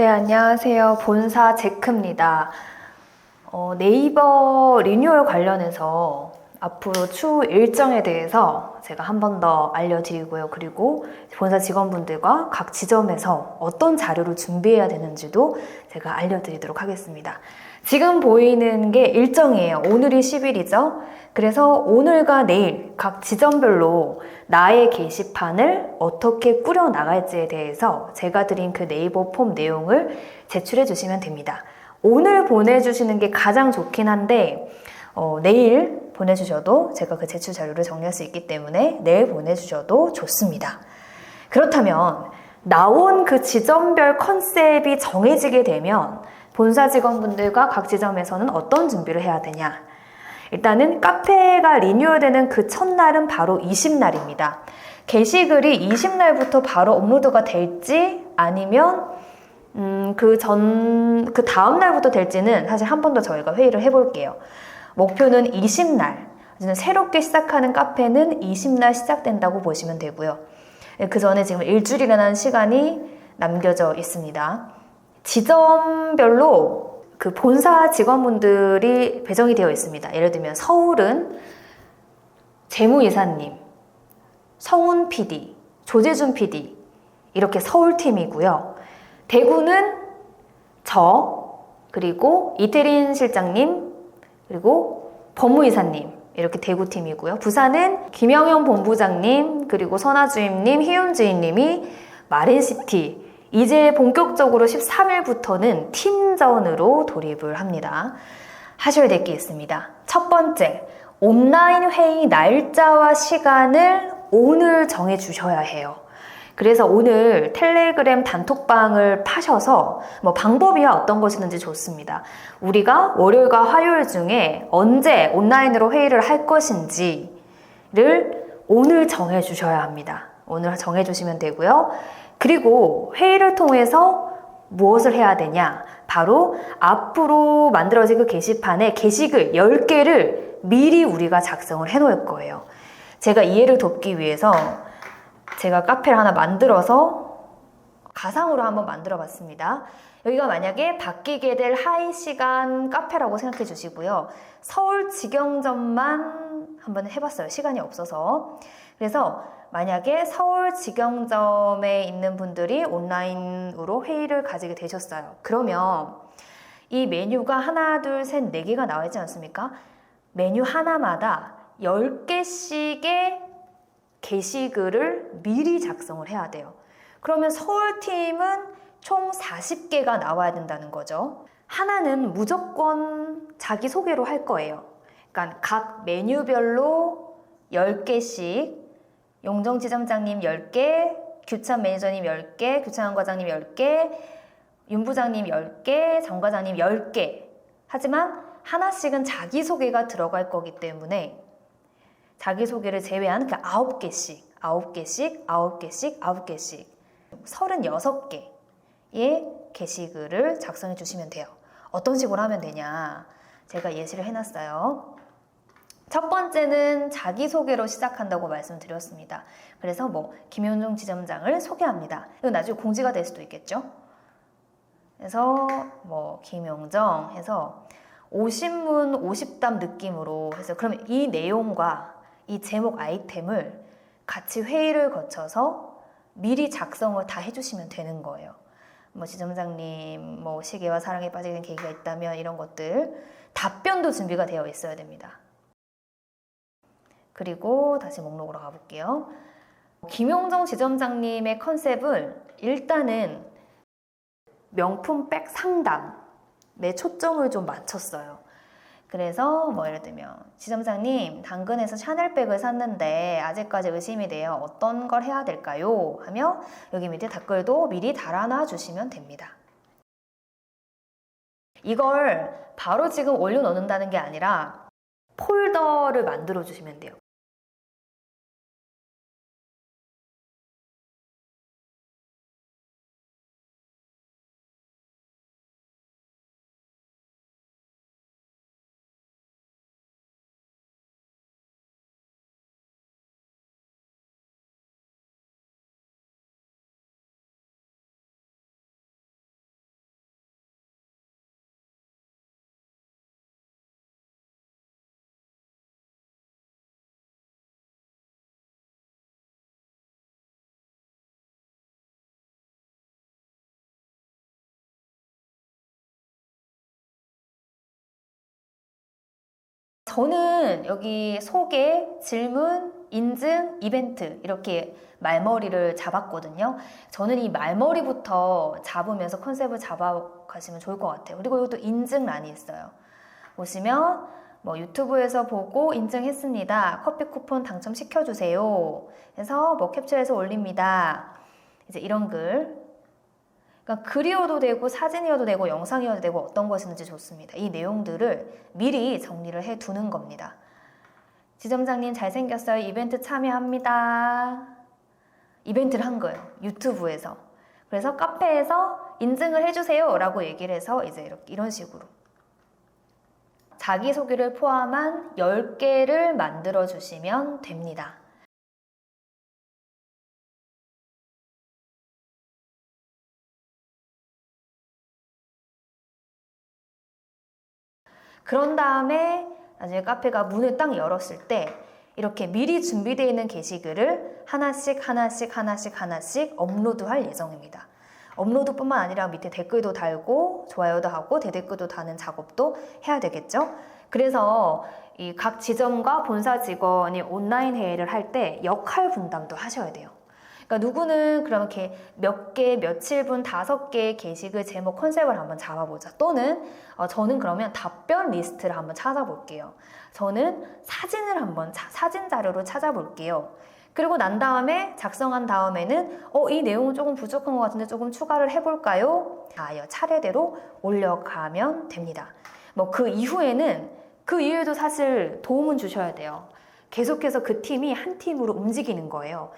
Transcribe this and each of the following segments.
네, 안녕하세요. 본사 제크입니다. 어, 네이버 리뉴얼 관련해서 앞으로 추후 일정에 대해서 제가 한 번 더 알려드리고요. 그리고 본사 직원분들과 각 지점에서 어떤 자료를 준비해야 되는지도 제가 알려드리도록 하겠습니다. 지금 보이는 게 일정이에요. 오늘이 10일이죠. 그래서 오늘과 내일 각 지점별로 나의 게시판을 어떻게 꾸려 나갈지에 대해서 제가 드린 그 네이버 폼 내용을 제출해 주시면 됩니다. 오늘 보내주시는 게 가장 좋긴 한데, 어, 내일 보내주셔도 제가 그 제출 자료를 정리할 수 있기 때문에 내일 보내주셔도 좋습니다. 그렇다면, 나온 그 지점별 컨셉이 정해지게 되면 본사 직원분들과 각 지점에서는 어떤 준비를 해야 되냐? 일단은 카페가 리뉴얼되는 그 첫날은 바로 20날입니다. 게시글이 20날부터 바로 업로드가 될지 아니면 음, 그 전, 그 다음 날부터 될지는 사실 한 번 더 저희가 회의를 해볼게요. 목표는 20날. 새롭게 시작하는 카페는 20날 시작된다고 보시면 되고요. 그 전에 지금 일주일이라는 시간이 남겨져 있습니다. 지점별로 그 본사 직원분들이 배정이 되어 있습니다. 예를 들면 서울은 재무이사님, 성훈 PD, 조재준 PD 이렇게 서울팀이고요. 대구는 저 그리고 이태린 실장님 그리고 법무이사님 이렇게 대구팀이고요. 부산은 김영현 본부장님 그리고 선아주임님, 희윤주임님이 마린시티 이제 본격적으로 13일부터는 팀전으로 돌입을 합니다. 하셔야 될 게 있습니다. 첫 번째, 온라인 회의 날짜와 시간을 오늘 정해 주셔야 해요. 그래서 오늘 텔레그램 단톡방을 파셔서 뭐 방법이야 어떤 것이든지 좋습니다. 우리가 월요일과 화요일 중에 언제 온라인으로 회의를 할 것인지를 오늘 정해 주셔야 합니다. 오늘 정해 주시면 되고요. 그리고 회의를 통해서 무엇을 해야 되냐? 바로 앞으로 만들어질 그 게시판에 게시글 10개를 미리 우리가 작성을 해 놓을 거예요. 제가 이해를 돕기 위해서 제가 카페를 하나 만들어서 가상으로 한번 만들어 봤습니다. 여기가 만약에 바뀌게 될 하이 시간 카페라고 생각해 주시고요. 서울 직영점만 한번 해봤어요. 시간이 없어서. 그래서 만약에 서울 직영점에 있는 분들이 온라인으로 회의를 가지게 되셨어요. 그러면 이 메뉴가 하나, 둘, 셋, 네 개가 나와 있지 않습니까? 메뉴 하나마다 10개씩의 게시글을 미리 작성을 해야 돼요. 그러면 서울팀은 총 40개가 나와야 된다는 거죠. 하나는 무조건 자기소개로 할 거예요. 그러니까 각 메뉴별로 10개씩 용정 지점장님 10개, 규찬 매니저님 10개, 규찬 과장님 10개, 윤 부장님 10개, 정 과장님 10개. 하지만 하나씩은 자기소개가 들어갈 거기 때문에 자기소개를 제외한 그 9개씩, 9개씩, 9개씩, 9개씩, 36개의 게시글을 작성해 주시면 돼요. 어떤 식으로 하면 되냐? 제가 예시를 해놨어요. 첫 번째는 자기소개로 시작한다고 말씀드렸습니다. 그래서 뭐, 김현종 지점장을 소개합니다. 이거 나중에 공지가 될 수도 있겠죠? 그래서 뭐, 김용정 해서 50문 50답 느낌으로 해서 그러면 이 내용과 이 제목 아이템을 같이 회의를 거쳐서 미리 작성을 다 해주시면 되는 거예요. 뭐 지점장님, 뭐 시계와 사랑에 빠지게 된 계기가 있다면 이런 것들 답변도 준비가 되어 있어야 됩니다. 그리고 다시 목록으로 가볼게요. 김용정 지점장님의 컨셉은 일단은 명품 백 상담에 초점을 좀 맞췄어요. 그래서 뭐 예를 들면 지점장님 당근에서 샤넬백을 샀는데 아직까지 의심이 돼요. 어떤 걸 해야 될까요? 하며 여기 밑에 댓글도 미리 달아놔 주시면 됩니다. 이걸 바로 지금 올려놓는다는 게 아니라 폴더를 만들어 주시면 돼요. 저는 여기 소개, 질문, 인증, 이벤트 이렇게 말머리를 잡았거든요. 저는 이 말머리부터 잡으면서 컨셉을 잡아가시면 좋을 것 같아요. 그리고 이것도 인증란이 있어요. 보시면 뭐 유튜브에서 보고 인증했습니다. 커피 쿠폰 당첨시켜주세요. 해서 뭐 캡처해서 올립니다. 이제 이런 글. 그러니까 글이어도 되고 사진이어도 되고 영상이어도 되고 어떤 것이든지 좋습니다. 이 내용들을 미리 정리를 해 두는 겁니다. 지점장님 잘생겼어요. 이벤트 참여합니다. 이벤트를 한 거예요. 유튜브에서. 그래서 카페에서 인증을 해주세요. 라고 얘기를 해서 이제 이렇게 이런 식으로. 자기소개를 포함한 10개를 만들어 주시면 됩니다. 그런 다음에 나중에 카페가 문을 딱 열었을 때 이렇게 미리 준비되어 있는 게시글을 하나씩 하나씩 하나씩 하나씩 업로드할 예정입니다. 업로드뿐만 아니라 밑에 댓글도 달고 좋아요도 하고 대댓글도 다는 작업도 해야 되겠죠. 그래서 이 각 지점과 본사 직원이 온라인 회의를 할 때 역할 분담도 하셔야 돼요. 그러니까 누구는 그럼 이렇게 몇 개, 며칠 분, 다섯 개의 게시글 제목 컨셉을 한번 잡아보자. 또는 어, 저는 그러면 답변 리스트를 한번 찾아볼게요. 저는 사진을 한번 차- 사진 자료로 찾아볼게요. 그리고 난 다음에 작성한 다음에는 어, 이 내용은 조금 부족한 것 같은데 조금 추가를 해볼까요? 아, 이 차례대로 올려가면 됩니다. 뭐 그 이후에는 그 이후에도 사실 도움은 주셔야 돼요. 계속해서 그 팀이 한 팀으로 움직이는 거예요.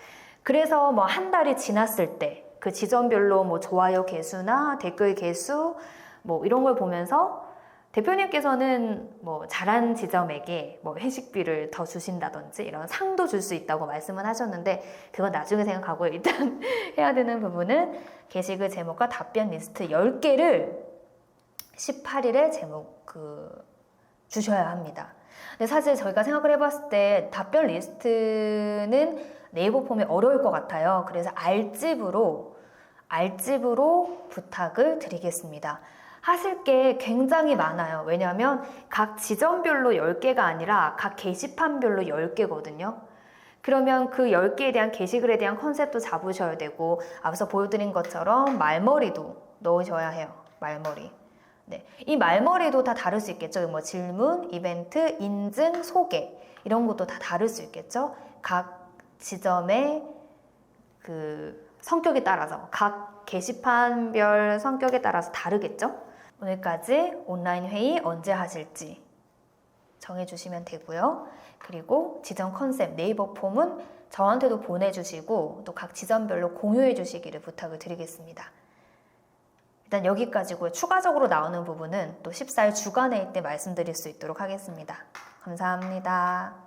그래서 뭐 한 달이 지났을 때 그 지점별로 뭐 좋아요 개수나 댓글 개수 뭐 이런 걸 보면서 대표님께서는 뭐 잘한 지점에게 뭐 회식비를 더 주신다든지 이런 상도 줄 수 있다고 말씀은 하셨는데 그건 나중에 생각하고 일단 해야 되는 부분은 게시글 제목과 답변 리스트 10개를 18일에 제목 그 주셔야 합니다. 근데 사실 저희가 생각을 해봤을 때 답변 리스트는 네이버 폼이 어려울 것 같아요. 그래서 알집으로 알집으로 부탁을 드리겠습니다. 하실 게 굉장히 많아요. 왜냐하면 각 지점별로 10개가 아니라 각 게시판별로 10개거든요. 그러면 그 10개에 대한 게시글에 대한 컨셉도 잡으셔야 되고 앞서 보여드린 것처럼 말머리도 넣으셔야 해요. 말머리. 네. 이 말머리도 다 다를 수 있겠죠. 뭐 질문, 이벤트, 인증, 소개 이런 것도 다 다를 수 있겠죠. 각 지점의 그 성격에 따라서 각 게시판별 성격에 따라서 다르겠죠. 오늘까지 온라인 회의 언제 하실지 정해주시면 되고요. 그리고 지점 컨셉 네이버 폼은 저한테도 보내주시고 또 각 지점별로 공유해 주시기를 부탁을 드리겠습니다. 일단 여기까지고요. 추가적으로 나오는 부분은 또 14일 주간회의 때 말씀드릴 수 있도록 하겠습니다. 감사합니다.